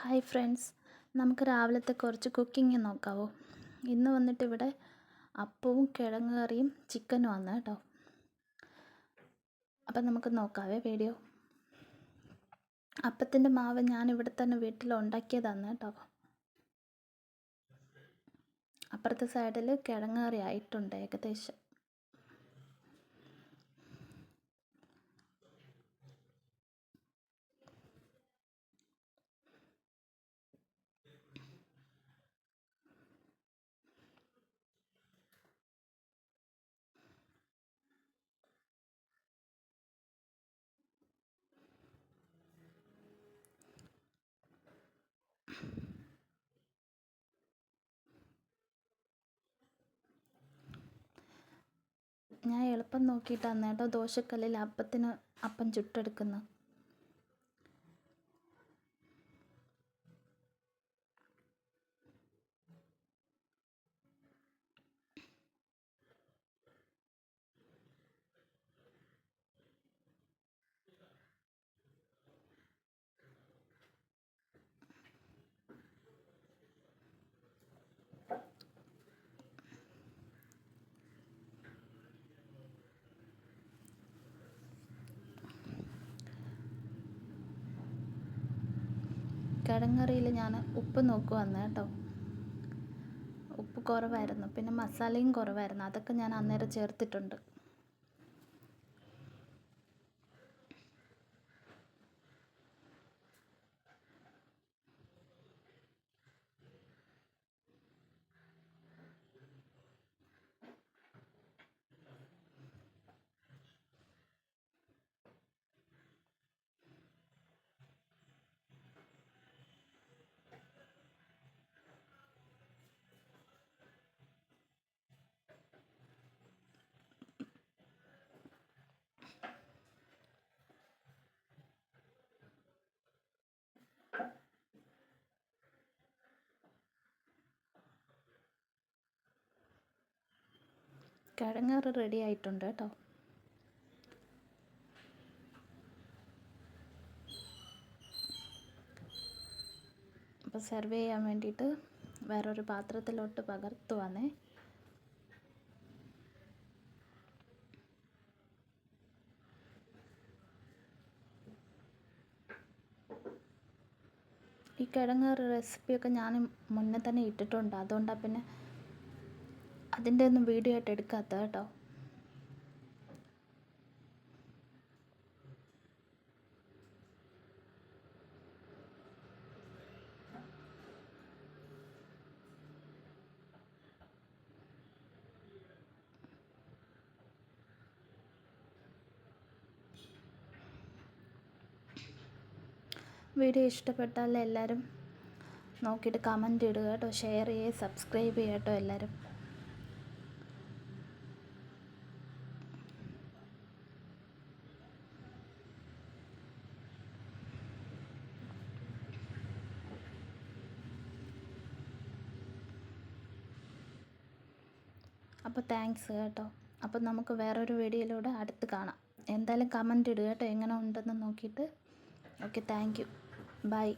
Hi friends. നമുക്ക് രാവിലത്തെ കുറച്ച് കുക്കിംഗ് നോക്കാവോ? ഇന്ന് വന്നിട്ട് ഇവിടെ അപ്പവും കിഴങ്ങ് കറിയും ചിക്കനും ആണ് കേട്ടോ. അപ്പം നമുക്ക് നോക്കാവേ വീഡിയോ. അപ്പത്തിന്റെ മാവ് ഞാൻ ഇവിടെ തന്നെ വീട്ടിൽ ഉണ്ടാക്കിയതാണ് കേട്ടോ. അപ്പുറത്തെ സൈഡിൽ കിഴങ്ങ് കറി ആയിട്ടുണ്ട് ഏകദേശം. ഞാൻ എളുപ്പം നോക്കിയിട്ടാണ് കേട്ടോ ദോശക്കല്ലിൽ അപ്പത്തിന് അപ്പം ചുട്ടെടുക്കുന്നത്. കിഴങ്ങറിയിൽ ഞാൻ ഉപ്പ് നോക്കുവാന്ന് കേട്ടോ ഉപ്പ് കുറവായിരുന്നു. പിന്നെ മസാലയും കുറവായിരുന്നു. അതൊക്കെ ഞാൻ അന്നേരം ചേർത്തിട്ടുണ്ട്. കിഴങ്ങറ് റെഡി ആയിട്ടുണ്ട് കേട്ടോ. അപ്പോൾ സെർവ് ചെയ്യാൻ വേണ്ടിയിട്ട് വേറൊരു പാത്രത്തിലോട്ട് പകർത്തുവാന്നേ. ഈ കിഴങ്ങ് റെസിപ്പിയൊക്കെ ഞാൻ മുന്നേ തന്നെ ഇട്ടിട്ടുണ്ട്. അതുകൊണ്ടാണ് പിന്നെ അതിന്റെ ഒന്നും വീഡിയോ ആയിട്ട് എടുക്കാത്ത കേട്ടോ. വീഡിയോ ഇഷ്ടപ്പെട്ടാൽ എല്ലാവരും നോക്കിയിട്ട് കമന്റ് ഇടുക കേട്ടോ. ഷെയർ ചെയ്യുക സബ്സ്ക്രൈബ് ചെയ്യുക കേട്ടോ എല്ലാവരും. അപ്പോൾ താങ്ക്സ് കേട്ടോ. അപ്പോൾ നമുക്ക് വേറൊരു വീഡിയോയിലൂടെ അടുത്ത് കാണാം. എന്തായാലും കമന്റ് ഇടുക കേട്ടോ. എങ്ങനെ ഉണ്ടെന്ന് നോക്കിയിട്ട്. Okay thank you by